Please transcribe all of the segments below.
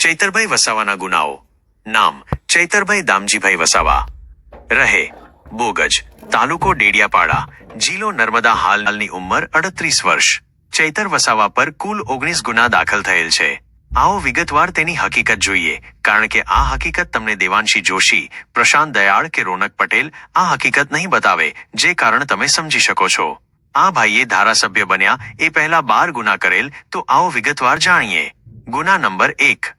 ચૈતરભાઈ વસાવાના ગુનાઓ. નામ, ચૈતરભાઈ દામજીભાઈ વસાવા. રહે, બોગજ, તાલુકો ડેડિયાપાડા, જિલ્લો નર્મદા હાલની ઉંમર અડત્રીસ વર્ષ. ચૈતર વસાવા પર કુલ ઓગણીસ ગુના દાખલ થયેલ છે. આવો વિગતવાર તેની હકીકત જોઈએ, કારણ કે આ હકીકત તમને દેવાંશી જોશી, પ્રશાંત દયાળ કે રોનક પટેલ આ હકીકત નહીં બતાવે, જે કારણ તમે સમજી શકો છો. આ ભાઈએ ધારાસભ્ય બન્યા, એ પહેલા બાર ગુના કરેલ, તો આવો વિગતવાર જાણીએ. ગુના નંબર એક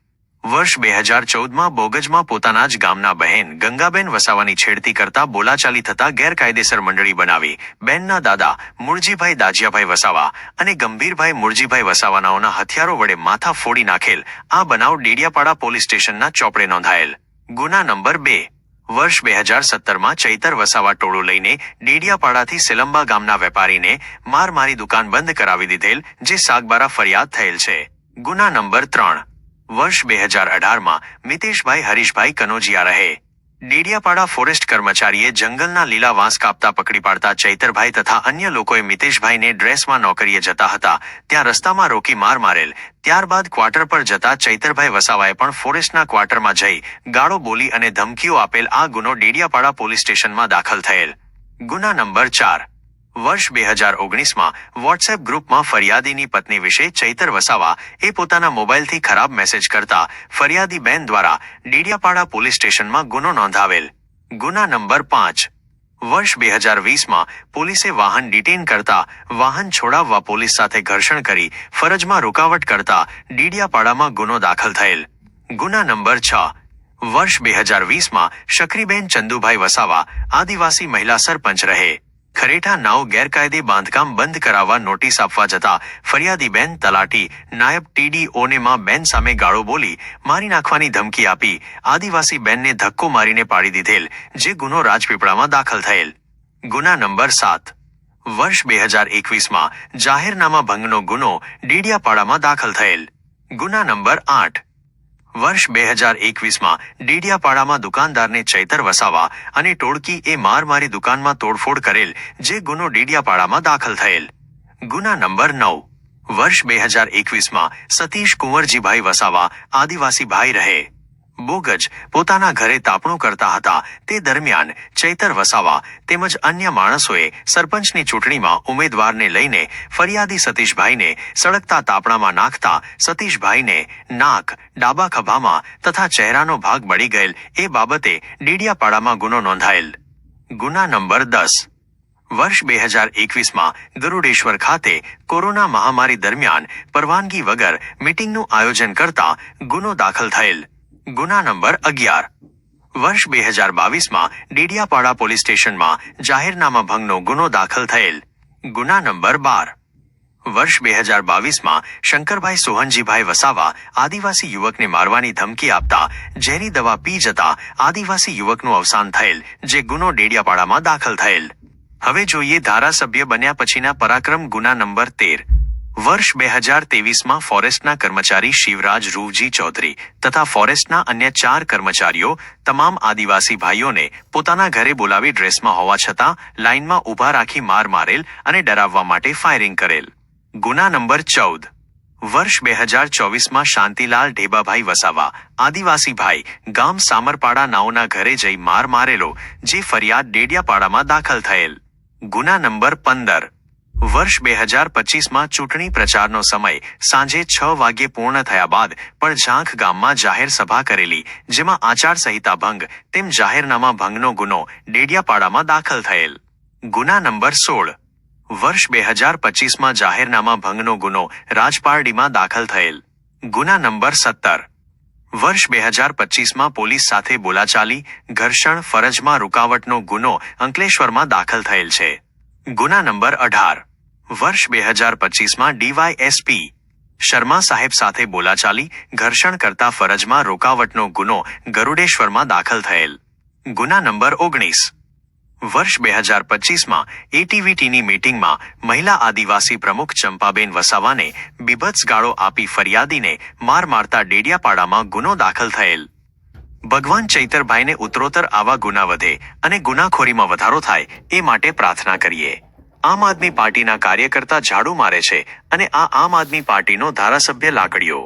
વર્ષ બે હજાર ચૌદમાં બોગજમાં પોતાના જ ગામના બહેન ગંગાબેન વસાવાની છેડતી કરતા બોલાચાલી થતા ગેરકાયદેસર મંડળી બનાવી. બેનના દાદા મુળજીભાઈ દાજિયાભાઈ વસાવા અને ગંભીરભાઈ મુળજીભાઈ વસાવાનાઓના હથિયારો વડે માથા ફોડી નાખેલ. આ બનાવ ડેડિયાપાડા પોલીસ સ્ટેશનના ચોપડે નોંધાયેલ. ગુના નંબર બે. વર્ષ બે હજાર સત્તરમાં ચૈતર વસાવા ટોળું લઈને ડેડિયાપાડાથી સિલંબા ગામના વેપારીને માર મારી દુકાન બંધ કરાવી દીધેલ, જે સાગબારા ફરિયાદ થયેલ છે. ગુના નંબર ત્રણ. વર્ષ બે હજાર અઢારમાં મિતેશભાઈ હરીશભાઈ કનોજિયા રહે. ડેડિયાપાડા ફોરેસ્ટ કર્મચારીએ જંગલના લીલા વાંસ કાપતા પકડી પાડતા ચૈતરભાઈ તથા અન્ય લોકોએ મિતેશભાઈને ડ્રેસમાં નોકરીએ જતા હતા. ત્યાં રસ્તામાં રોકી માર મારેલ. ત્યારબાદ ક્વાર્ટર પર જતા ચૈતરભાઈ વસાવાએ પણ ફોરેસ્ટના ક્વાર્ટરમાં જઈ ગાળો બોલી અને ધમકીઓ આપેલ આ ગુનો ડેડિયાપાડા પોલીસ સ્ટેશનમાં દાખલ થયેલ. ગુના નંબર ચાર. વર્ષ બે હજાર ઓગણીસમાં વોટ્સએપ ગ્રુપમાં ફરિયાદીની પત્ની વિશે ચૈતર વસાવા એ પોતાના મોબાઈલથી ખરાબ મેસેજ કરતા ફરિયાદી બેન દ્વારા ડીડિયાપાડા પોલીસ સ્ટેશનમાં ગુનો નોંધાવેલ. ગુના નંબર પાંચ. વર્ષ બે હજાર વીસમાં પોલીસે વાહન ડિટેન કરતા વાહન છોડાવવા પોલીસ સાથે ઘર્ષણ કરી ફરજમાં રૂકાવટ કરતા ડીડિયાપાડામાં ગુનો દાખલ થયેલ. ગુના નંબર છ. વર્ષ બે હજાર વીસમાં શકરીબેન ચંદુભાઈ વસાવા આદિવાસી મહિલા સરપંચ રહે. ખરેઠા નાવ ગેરકાયદે બાંધકામ બંધ કરાવવા નોટિસ આપવા જતા ફરિયાદી બેન તલાટી નાયબ ટીડીઓને માં બેન સામે ગાળો બોલી મારી નાખવાની ધમકી આપી. આદિવાસી બેનને ધક્કો મારીને પાડી દીધેલ, જે ગુનો રાજપીપળામાં દાખલ થયેલ. ગુના નંબર સાત. વર્ષ બે હજાર એકવીસમાં જાહેરનામા ભંગનો ગુનો ડીડિયાપાડામાં દાખલ થયેલ. ગુના નંબર આઠ. વર્ષ બે હજાર એકવીસમાં ડેડિયાપાડામાં દુકાનદારને ચૈતર વસાવા અને ટોળકી એ માર મારી દુકાનમાં તોડફોડ કરેલ જે ગુનો ડેડિયાપાડામાં દાખલ થયેલ. ગુના નંબર નવ. વર્ષ બે હજાર એકવીસમાં સતીશ કુંવરજીભાઈ વસાવા આદિવાસી ભાઈ રહે. બોગજ પોતાના ઘરે તાપણું કરતા હતા. તે દરમિયાન ચૈતર વસાવા તેમજ અન્ય માણસોએ સરપંચની ચૂંટણીમાં ઉમેદવારને લઈને ફરિયાદી સતીશભાઈને સળગતા તાપણામાં નાખતા સતીશભાઈને નાક, ડાબા ખભામાં તથા ચહેરાનો ભાગ બળી ગયેલ એ બાબતે ડીડિયાપાડામાં ગુનો નોંધાયેલ. ગુના નંબર દસ. વર્ષ બે હજાર એકવીસમાં ગરુડેશ્વર ખાતે કોરોના મહામારી દરમિયાન પરવાનગી વગર મીટિંગનું આયોજન કરતા ગુનો દાખલ થયેલ. ગુના નંબર અગિયાર. વર્ષ બે હજાર બાવીસમાં ડેડિયાપાડા પોલીસ સ્ટેશનમાં જાહેરનામા ભંગનો ગુનો દાખલ થયેલ. ગુના નંબર બાર. વર્ષ બે હજાર બાવીસમાં શંકરભાઈ સોહનજીભાઈ વસાવા આદિવાસી યુવકને મારવાની ધમકી આપતા ઝેરી દવા પી જતા આદિવાસી યુવકનું અવસાન થયેલ, જે ગુનો ડેડિયાપાડામાં દાખલ થયેલ. હવે જોઈએ ધારાસભ્ય બન્યા પછીના પરાક્રમ ગુના નંબર તેર. વર્ષ બે હજાર તેવીસમાં ફોરેસ્ટના કર્મચારી શિવરાજ રૂવજી ચૌધરી તથા ફોરેસ્ટના અન્ય ચાર કર્મચારીઓ, તમામ આદિવાસી ભાઈઓને પોતાના ઘરે બોલાવી ડ્રેસમાં હોવા છતાં લાઇનમાં ઊભા રાખી માર મારેલ અને ડરાવવા માટે ફાયરિંગ કરેલ. ગુના નંબર ચૌદ. વર્ષ બે હજાર ચોવીસમાં શાંતિલાલ ઢેબાભાઈ વસાવા, આદિવાસી ભાઈ, ગામ સામરપાડા નાઓના ઘરે જઈ માર મારેલો, જે ફરિયાદ ડેડિયાપાડામાં દાખલ થયેલ. ગુના નંબર પંદર. વર્ષ બે હજાર પચીસમાં ચૂંટણી પ્રચારનો સમય સાંજે છ વાગ્યે પૂર્ણ થયા બાદ પણ ઝાંખ ગામમાં જાહેર સભા કરેલી, જેમાં આચારસંહિતા ભંગ તેમ જાહેરનામા ભંગનો ગુનો ડેડિયાપાડામાં દાખલ થયેલ. ગુના નંબર સોળ. વર્ષ બે હજાર પચીસમાં જાહેરનામા ભંગનો ગુનો રાજપારડીમાં દાખલ થયેલ. ગુના નંબર સત્તર. વર્ષ બે હજાર પચીસમાં પોલીસ સાથે બોલાચાલી, ઘર્ષણ, ફરજમાં રૂકાવટનો ગુનો અંકલેશ્વરમાં દાખલ થયેલ છે. ગુના નંબર અઢાર. વર્ષ બે હજાર પચીસમાં ડીવાયએસપી શર્મા સાહેબ સાથે બોલાચાલી, ઘર્ષણ કરતા ફરજમાં રોકાવટનો ગુનો ગરુડેશ્વરમાં દાખલ થયેલ. ગુના નંબર ઓગણીસ. વર્ષ બે હજાર પચીસમાં એટીવીટીની મીટિંગમાં મહિલા આદિવાસી પ્રમુખ ચંપાબેન વસાવાને બીભત્સ ગાળો આપી ફરિયાદીને માર મારતા ડેડિયાપાડામાં ગુનો દાખલ થયેલ. ભગવાન ચૈતરભાઈને ઉત્તરોત્તર આવા ગુના વધે અને ગુનાખોરીમાં વધારો થાય એ માટે પ્રાર્થના કરીએ. આમ આદમી પાર્ટીના કાર્યકર્તા ઝાડુ મારે છે અને આ આમ આદમી પાર્ટીનો ધારાસભ્ય લાકડીઓ.